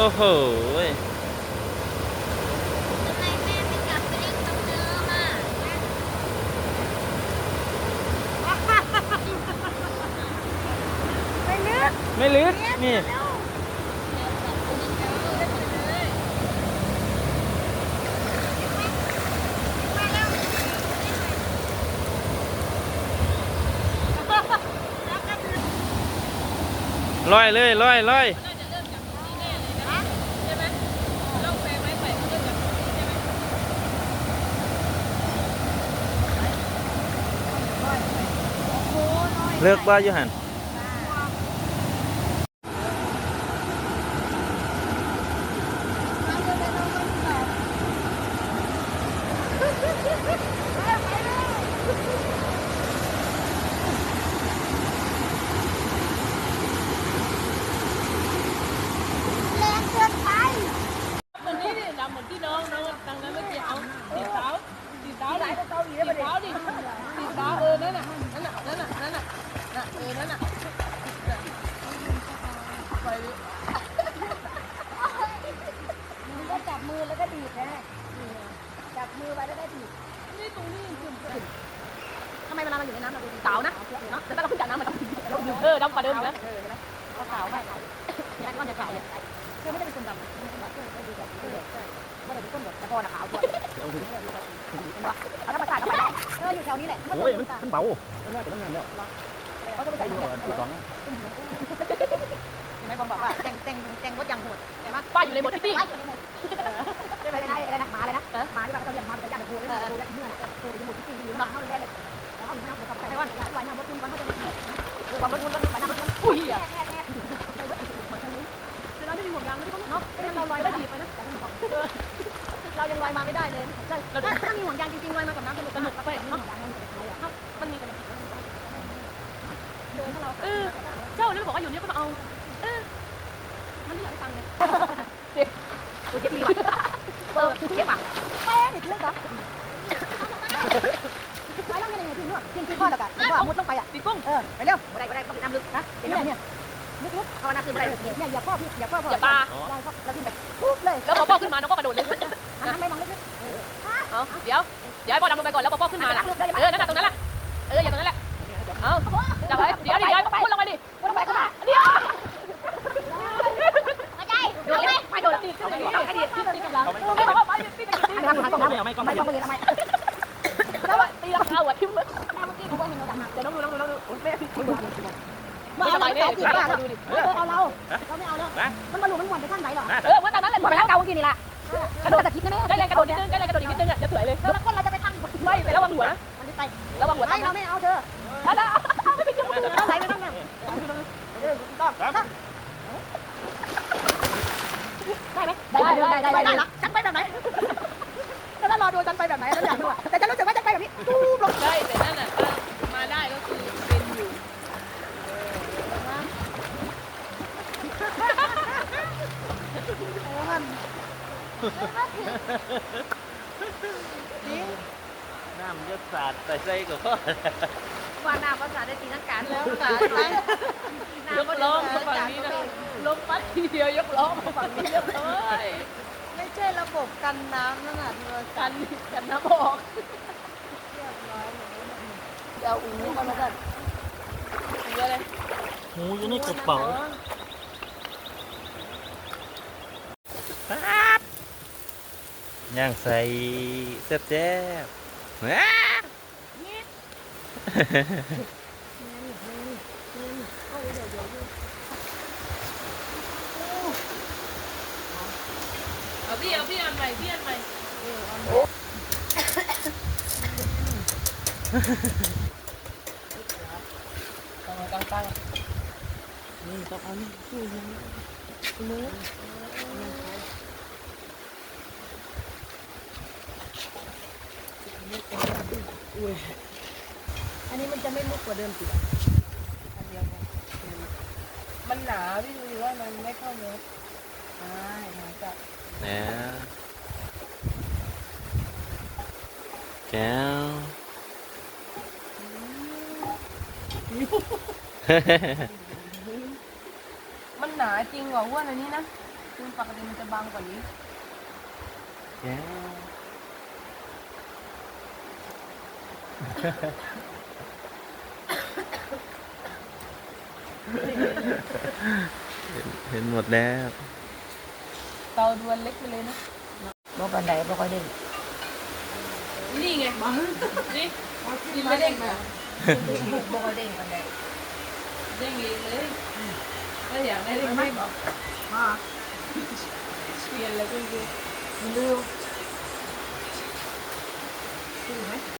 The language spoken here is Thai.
โอ้โหทำไมแม่ไม่กลับไปเล่นตรงเดิมอะไม่ลึกไม่ลึกนี่ ลอยเลยลอยลอย เลิกบ้าอยู่หัน แรงเกินไป วันนี้นี่ดำเหมือนที่น้องน้องทางนั้นเมื่อกี้เอาสีเท้าสีเท้าดิสีเท้าดิสีเท้าเออนั่นน่ะนั่นน่ะนั่นน่ะนั่นน่ะน่ะเออนั่นน่ะไปดิ มึงก็จับมื อแล้วก็ดีดนะจับมือไว้แล้วก็ดีดนี่ตรงนี้จุ่มทำไมเวลามันอยู่ในน้ำเราดูเท้านะเนาะแต่ถ้าเราขึ้นจากน้ำมันต้องเราอยู่เออดำกว่าเดิมอยู่นะเออนะเขาขาวไม่ขาวยันก้อนจะขาวเนี่ยเธอไม่ได้เป็นคนดำเป็นคนแบบเธอไม่ดีแบบเธอไม่ได้เป็นคนแบบแต่พอหนาขาวตัวเอาธรรมชาติเข้าไปเอออยู่แถวนี้แหละโอ้ยมันมันเบาเขาจะไปใส่หมวกถูกต้องเห็นไหมบอมบอกว่าแต่งแต่งแต่งรถอย่างโหดเห็นไหมป้าอยู่ในหมดที่ ไม่เป็นไรอะไรนะหมาเลยนะหมาที่แบบเขาเรียกหมาเป็นย่างโหดเลยนะเมื่อโหดอยู่หมดที่จริงอยู่มาเขาเลยเลยเขาอยู่น้ำเขาไปวันวันน้ำรถคุณวันเขาจะมีความรถคุณวันน้ำรถคุณ อุ้ยอะ เราไม่มีห่วงยางไม่ได้เนาะเราลอยได้ดีไปนะเรายังลอยมาไม่ได้เลยใช่ถ้ามีห่วงยางจริงๆลอยมากับน้ำสนุกสนุกไปเนาะ มันมีกัน เดินถ้าเรา เออเจ้าเนี่ยบอกว่าอยู่นี่ก็มาเอาเออ มันไม่อยากให้ฟังเลย กูเจ็บดีว่ะเออเจ็บอะแม่ติดเลือดเหรอไปแล้วยังไงถึงเนาะทิ้งที่พ่อแล้วกันว่ามุดลงไปอะตีกุ้งเออไปเร็วบ่ได้บ่ได้ต้องน้ำลึกนะเดี๋ยวเนี่ยลึกๆภาวนาคือบ่ได้เนี่ยอย่าพ่อพี่อย่าพ่อพ่ออย่าปลาได้พ่อแล้วทิ้งไปปุ๊บเลยแล้วพอพ่อขึ้นมาน้องก็กระโดดเลยอันนั้นไม่มองลึกเดี๋ยวเดี๋ยวให้พ่อดำลงไปก่อนแล้วพอพ่อขึ้นมาล่ะเออนั่นแหละตรงนั้นแหละเอออย่างตรงนั้นแหละเอาจับไว้เดี๋ยวเดี๋ยวพ่อลงไปดิ ๆวนไปก็ได้ เดี๋ยว ไม่ได้ โดนไม่โดนตีไม่โดนไอ้ดิตีตีกันหลัง ไม่บอกว่าไปตีตีตี อันนี้ทำหาต้องทำไม่ต้องไม่ต้องมือทำไมแล้วตีราคาหัวทิ่มเลยแม่เมื่อกี้เขาบอกเห็นเราดังเดี๋ยวน้องดูน้องดูน้องดูโอ้ยแม่พี่มาเอาเราเอาเราเอาเราเราไม่เอาเนาะมันมาหลุมมันหวนไปข้างไหนหรอเออว่าตอนนั้นเลยหวนไปข้างเก่าเมื่อกี้นี่แหละกระโดดตะคิดนะแม่ได้แรงกระโดดนิดนึงได้แรงกระโดดนิดนึงอะจะสวยเลยแล้วคนเราจะไปทางไม่แต่ระวังหัวนะมันจะไประวังหัวไม่ตั้งเรานะไม่เอาเธอแล้วไม่เป็นไรเราไหลไปข้างนั้นเออต้องได้ไหมได้ได้ได้ได้ได้ฉันไปแบบไหน แล้วรอดูฉันไปแบบไหนฉันอยากดูแต่ฉันรู้สึกว่าฉันไปแบบนี้ตู้ลงได้แต่นั่นน่ะมาได้ก็คือเป็นอยู่น้ำยศศาสตร์ใส่ใส่กับพ่อว่าน้ำภาษาได้ตีนักการแล้วค่ะยกล้อมาฝั่งนี้นะลมพัดทีเดียวยกล้อมาฝั่งนี้เรียบร้อย ไม่ใช่ระบบกันน้ำนั่นน่ะเธอกันกันน้ำออกเดี๋ยวอู้มาแล้วกันเยอะเลยหูอยู่ในกระเป๋าย่างใส่แซ่บแซ่บว้าเอ พี่เอาพี่อันใหม่พี่อันใหม่ตั้งตั้งนี่ต้องเอานี่สู้ยังอันนี้มันจะไม่มุกกว่าเดิมสิอันเดียวกันมันหนาพี่ดูว่ามันไม่เข้าเนื้อใช่หนาจัด นะแก้วมันหนาจริงเหรออ้วนอันนี้นะซึ่งปกติมันจะบางกว่านี้แย่เห็นหมดแล้ว เตาดวนเล็กไปเลยนะบ่กันใดบ่ค่อยได้นี่ไงนี่กินไม่เด้งแบบบ่ค่อยได้กันใดเด้งเองเลยถ้าอยากได้เด้งไม่บอกมาเปลี่ยนเลยก็คือลืม